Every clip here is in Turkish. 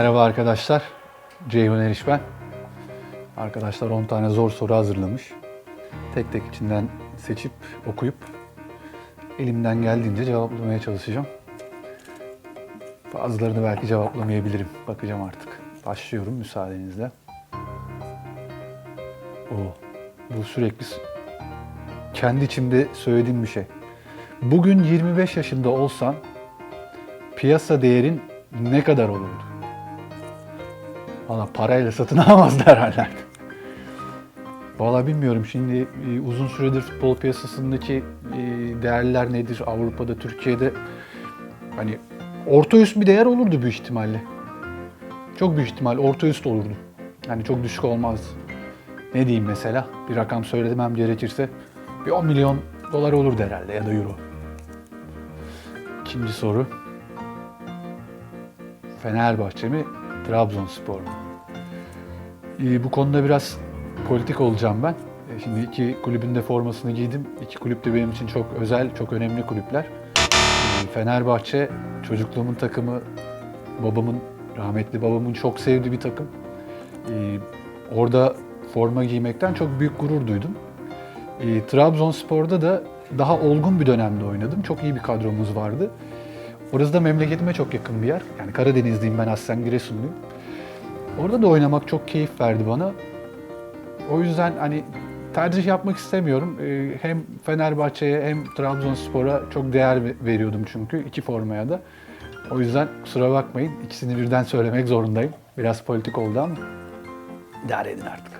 Merhaba arkadaşlar. Ceyhun Eriş ben. Arkadaşlar 10 tane zor soru hazırlamış. Tek tek içinden seçip okuyup elimden geldiğince cevaplamaya çalışacağım. Bazılarını belki cevaplamayabilirim. Bakacağım artık. Başlıyorum müsaadenizle. Oo, bu sürekli kendi içimde söylediğim bir şey. Bugün 25 yaşında olsan piyasa değerin ne kadar olurdu? Valla parayla satın alamaz herhalde. Valla bilmiyorum şimdi e, uzun süredir futbol piyasasındaki e, değerler nedir Avrupa'da, Türkiye'de hani orta üst bir değer olurdu büyük ihtimalle. Çok büyük ihtimal orta üst olurdu. Yani çok düşük olmazdı. Ne diyeyim mesela? Bir rakam söylemem gerekirse bir 10 milyon dolar olurdu herhalde ya da euro. İkinci soru. Fenerbahçe mi, Trabzonspor mu? Ee, bu konuda biraz politik olacağım ben. Ee, Şimdi iki kulübün de formasını giydim. İki kulüp de benim için çok özel, çok önemli kulüpler. Ee, Fenerbahçe çocukluğumun takımı, babamın, rahmetli babamın çok sevdiği bir takım. Orada forma giymekten çok büyük gurur duydum. Trabzonspor'da da daha olgun bir dönemde oynadım. Çok iyi bir kadromuz vardı. Orası da memleketime çok yakın bir yer. Yani Karadenizliyim ben aslen Giresunluyum. Orada da oynamak çok keyif verdi bana. O yüzden hani tercih yapmak istemiyorum. Ee, Hem Fenerbahçe'ye hem Trabzonspor'a çok değer ve- veriyordum çünkü iki formaya da. O yüzden kusura bakmayın ikisini birden söylemek zorundayım. Biraz politik oldu ama idare edin artık.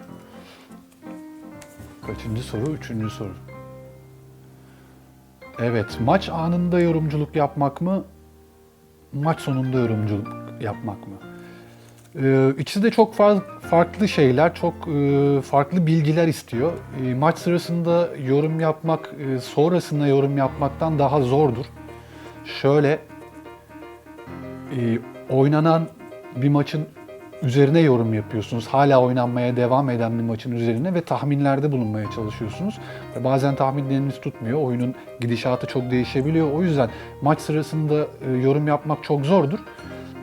Kaçıncı soru? Üçüncü soru. Evet, maç anında yorumculuk yapmak mı? Maç sonunda yorumculuk yapmak mı? Ee, de çok farklı şeyler, çok e, farklı bilgiler istiyor. E, maç sırasında yorum yapmak, e, sonrasında yorum yapmaktan daha zordur. Şöyle, oynanan bir maçın üzerine yorum yapıyorsunuz. Hala oynanmaya devam eden bir maçın üzerine ve tahminlerde bulunmaya çalışıyorsunuz. Ve bazen tahminleriniz tutmuyor. Oyunun gidişatı çok değişebiliyor. O yüzden maç sırasında yorum yapmak çok zordur.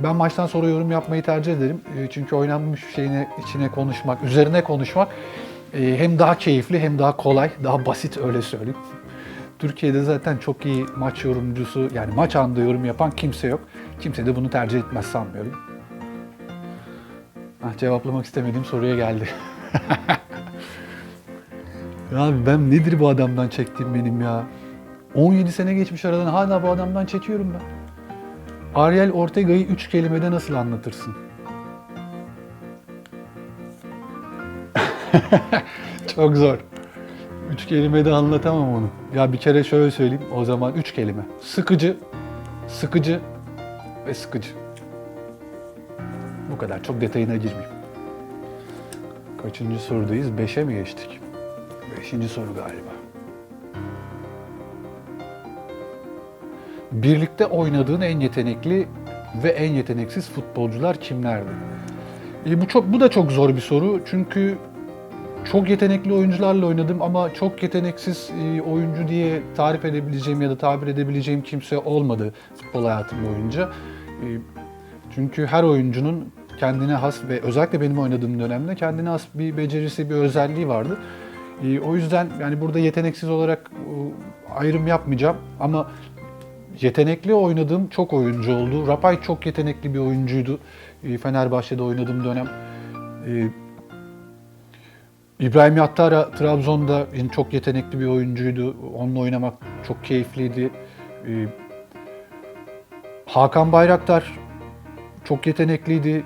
Ben maçtan sonra yorum yapmayı tercih ederim. E, Çünkü oynanmış bir şeyin içine konuşmak, üzerine konuşmak e, hem daha keyifli hem daha kolay, daha basit öyle söyleyeyim. Türkiye'de zaten çok iyi maç yorumcusu, yani maç anında yorum yapan kimse yok. Kimse de bunu tercih etmez sanmıyorum. Ah, cevaplamak istemediğim soruya geldi. Abi ben nedir bu adamdan çektiğim benim ya? 17 sene geçmiş aradan hala bu adamdan çekiyorum ben. Ariel Ortega'yı 3 kelimede nasıl anlatırsın? Çok zor. 3 kelimede anlatamam onu. Ya bir kere şöyle söyleyeyim o zaman 3 kelime. Sıkıcı, sıkıcı ve sıkıcı. Bu kadar. Çok detayına girmeyeyim. Kaçıncı sorudayız? Beşe mi geçtik? Beşinci soru galiba. Birlikte oynadığın en yetenekli ve en yeteneksiz futbolcular kimlerdi? E, bu çok bu da çok zor bir soru çünkü çok yetenekli oyuncularla oynadım ama çok yeteneksiz e, oyuncu diye tarif edebileceğim ya da tabir edebileceğim kimse olmadı futbol hayatım boyunca. E, çünkü her oyuncunun kendine has ve özellikle benim oynadığım dönemde kendine has bir becerisi, bir özelliği vardı. E, o yüzden yani burada yeteneksiz olarak ayrım yapmayacağım ama yetenekli oynadığım çok oyuncu oldu. Rapay çok yetenekli bir oyuncuydu. E, Fenerbahçe'de oynadığım dönem. E, İbrahim Yattara Trabzon'da çok yetenekli bir oyuncuydu. Onunla oynamak çok keyifliydi. E, Hakan Bayraktar çok yetenekliydi.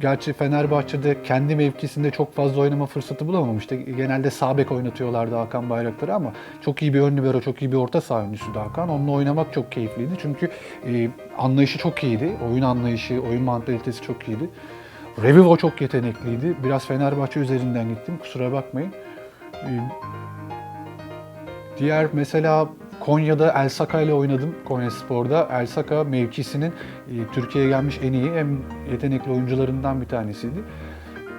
Gerçi Fenerbahçe'de kendi mevkisinde çok fazla oynama fırsatı bulamamıştı. Genelde sağ bek oynatıyorlardı Hakan Bayraktar'ı ama çok iyi bir ön libero, çok iyi bir orta saha oyuncusuydu Hakan. Onunla oynamak çok keyifliydi çünkü e, anlayışı çok iyiydi. Oyun anlayışı, oyun mantalitesi çok iyiydi. Revivo çok yetenekliydi. Biraz Fenerbahçe üzerinden gittim, kusura bakmayın. E, Diğer mesela Konya'da El Saka ile oynadım Konya Spor'da. El Saka mevkisinin e, Türkiye'ye gelmiş en iyi, en yetenekli oyuncularından bir tanesiydi.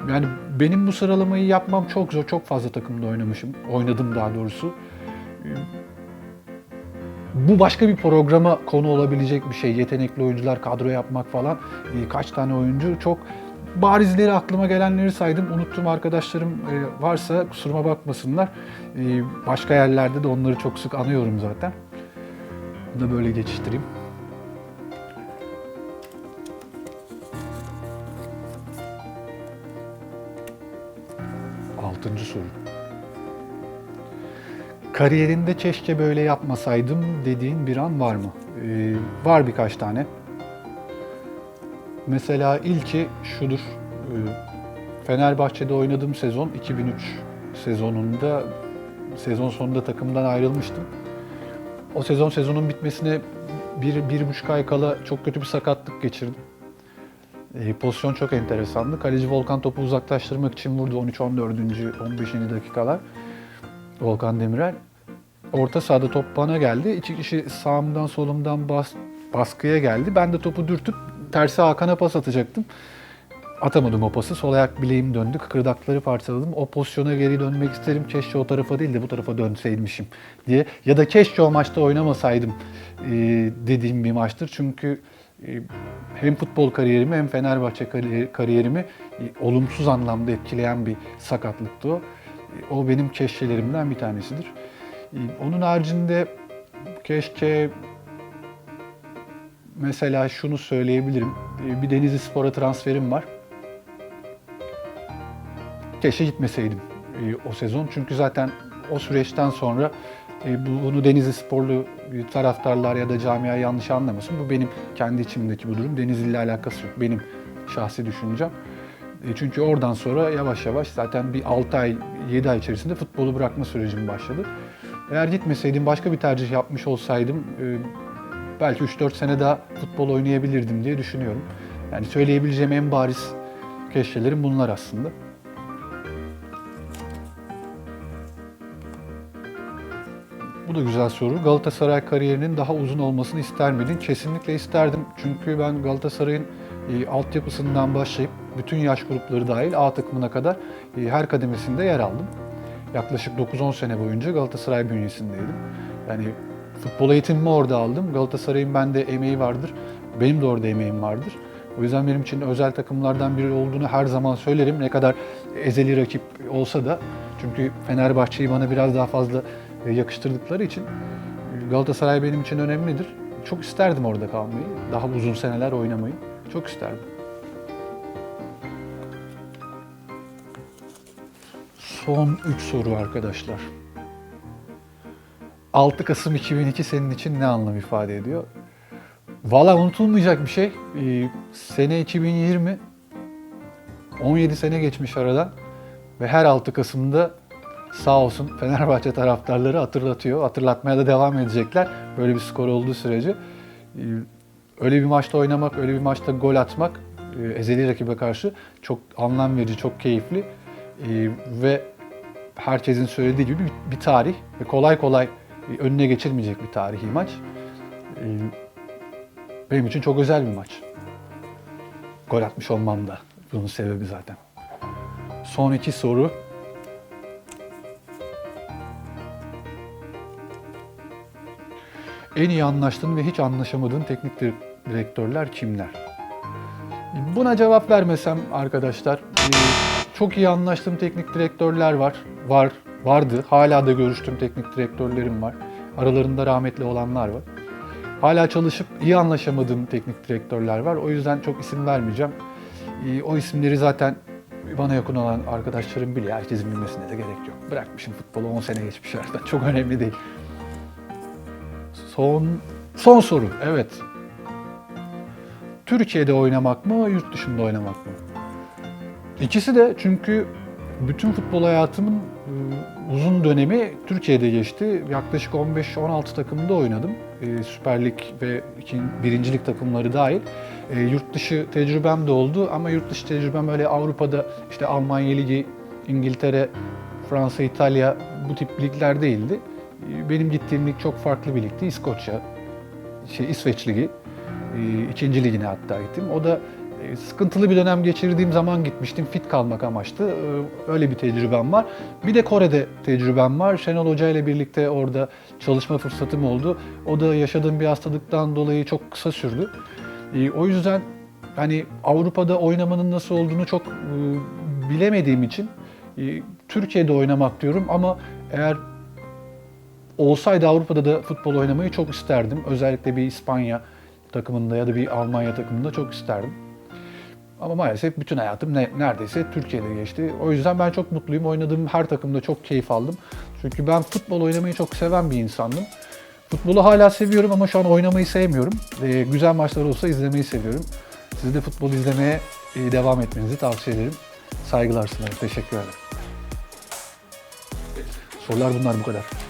Yani benim bu sıralamayı yapmam çok zor. Çok fazla takımda oynamışım. Oynadım daha doğrusu. E, bu başka bir programa konu olabilecek bir şey. Yetenekli oyuncular kadro yapmak falan. E, kaç tane oyuncu çok barizleri aklıma gelenleri saydım. Unuttuğum arkadaşlarım e, varsa kusuruma bakmasınlar. E, başka yerlerde de onları çok sık anıyorum zaten. Bunu da böyle geçiştireyim. Altıncı soru. Kariyerinde keşke böyle yapmasaydım dediğin bir an var mı? Ee, var birkaç tane. Mesela ilki şudur. Ee, Fenerbahçe'de oynadığım sezon 2003 sezonunda sezon sonunda takımdan ayrılmıştım. O sezon sezonun bitmesine bir, bir buçuk ay kala çok kötü bir sakatlık geçirdim. E, pozisyon çok enteresandı. Kaleci Volkan topu uzaklaştırmak için vurdu 13-14. 15. dakikalar. Volkan Demirel. Orta sahada top bana geldi. İki kişi sağımdan solumdan bas, baskıya geldi. Ben de topu dürtüp tersi Hakan'a pas atacaktım. Atamadım o pası. Sol ayak bileğim döndü. Kıkırdakları parçaladım. O pozisyona geri dönmek isterim. Keşke o tarafa değil de bu tarafa dönseymişim diye. Ya da keşke o maçta oynamasaydım e, dediğim bir maçtır. Çünkü e, hem futbol kariyerimi hem Fenerbahçe kariyer- kariyerimi e, olumsuz anlamda etkileyen bir sakatlıktı o. E, O benim keşkelerimden bir tanesidir. E, Onun haricinde keşke mesela şunu söyleyebilirim. E, Bir Denizli Spor'a transferim var. Keşke gitmeseydim e, o sezon. Çünkü zaten o süreçten sonra e, bu- bunu Denizli Sporlu taraftarlar ya da camia yanlış anlamasın. Bu benim kendi içimdeki bu durum. Denizli ile alakası yok. Benim şahsi düşüncem. E, Çünkü oradan sonra yavaş yavaş zaten bir 6 ay, 7 ay içerisinde futbolu bırakma sürecim başladı. Eğer gitmeseydim, başka bir tercih yapmış olsaydım e, belki 3-4 sene daha futbol oynayabilirdim diye düşünüyorum. Yani söyleyebileceğim en bariz keşkelerim bunlar aslında. Bu da güzel soru. Galatasaray kariyerinin daha uzun olmasını ister miydin? Kesinlikle isterdim. Çünkü ben Galatasaray'ın e, altyapısından başlayıp bütün yaş grupları dahil A takımına kadar e, her kademesinde yer aldım. Yaklaşık 9-10 sene boyunca Galatasaray bünyesindeydim. Yani futbol eğitimimi orada aldım. Galatasaray'ın bende emeği vardır. Benim de orada emeğim vardır. O yüzden benim için özel takımlardan biri olduğunu her zaman söylerim. Ne kadar ezeli rakip olsa da. Çünkü Fenerbahçe'yi bana biraz daha fazla e, yakıştırdıkları için e, Galatasaray benim için önemlidir. Çok isterdim orada kalmayı. Daha uzun seneler oynamayı. Çok isterdim. Son 3 soru arkadaşlar. 6 Kasım 2002 senin için ne anlam ifade ediyor? Valla unutulmayacak bir şey. Ee, sene 2020, 17 sene geçmiş aradan ve her 6 Kasım'da sağ olsun Fenerbahçe taraftarları hatırlatıyor. Hatırlatmaya da devam edecekler böyle bir skor olduğu sürece. Ee, öyle bir maçta oynamak, öyle bir maçta gol atmak e, ezeli rakibe karşı çok anlam verici, çok keyifli Ee, ve herkesin söylediği gibi bir, tarih ve kolay kolay önüne geçilmeyecek bir tarihi maç. Ee, benim için çok özel bir maç. Gol atmış olmam da bunun sebebi zaten. Son iki soru. En iyi anlaştığın ve hiç anlaşamadığın teknik dir- direktörler kimler? Buna cevap vermesem arkadaşlar, e, çok iyi anlaştığım teknik direktörler var. Var, vardı. Hala da görüştüğüm teknik direktörlerim var. Aralarında rahmetli olanlar var. Hala çalışıp iyi anlaşamadığım teknik direktörler var. O yüzden çok isim vermeyeceğim. E, O isimleri zaten bana yakın olan arkadaşlarım biliyor. Herkesin bilmesine de gerek yok. Bırakmışım futbolu 10 sene geçmiş aradan. Çok önemli değil. Son son soru. Evet. Türkiye'de oynamak mı, yurt dışında oynamak mı? İkisi de çünkü bütün futbol hayatımın uzun dönemi Türkiye'de geçti. Yaklaşık 15-16 takımda oynadım. E, Süper Lig ve birincilik takımları dahil. E, Yurt dışı tecrübem de oldu ama yurt dışı tecrübem öyle Avrupa'da işte Almanya Ligi, İngiltere, Fransa, İtalya bu tip ligler değildi. Benim gittiğim lig çok farklı bir ligdi. İskoçya, şey, İsveç Ligi. E, ikinci ligine hatta gittim. O da Sıkıntılı bir dönem geçirdiğim zaman gitmiştim. Fit kalmak amaçlı. E, Öyle bir tecrübem var. Bir de Kore'de tecrübem var. Şenol Hoca ile birlikte orada çalışma fırsatım oldu. O da yaşadığım bir hastalıktan dolayı çok kısa sürdü. E, O yüzden hani Avrupa'da oynamanın nasıl olduğunu çok e, bilemediğim için e, Türkiye'de oynamak diyorum ama eğer olsaydı Avrupa'da da futbol oynamayı çok isterdim. Özellikle bir İspanya takımında ya da bir Almanya takımında çok isterdim. Ama maalesef bütün hayatım ne, neredeyse Türkiye'de geçti. O yüzden ben çok mutluyum. Oynadığım her takımda çok keyif aldım. Çünkü ben futbol oynamayı çok seven bir insandım. Futbolu hala seviyorum ama şu an oynamayı sevmiyorum. Ee, güzel maçlar olsa izlemeyi seviyorum. Siz de futbol izlemeye e, devam etmenizi tavsiye ederim. Saygılar sunarım. Teşekkür ederim. Sorular bunlar bu kadar.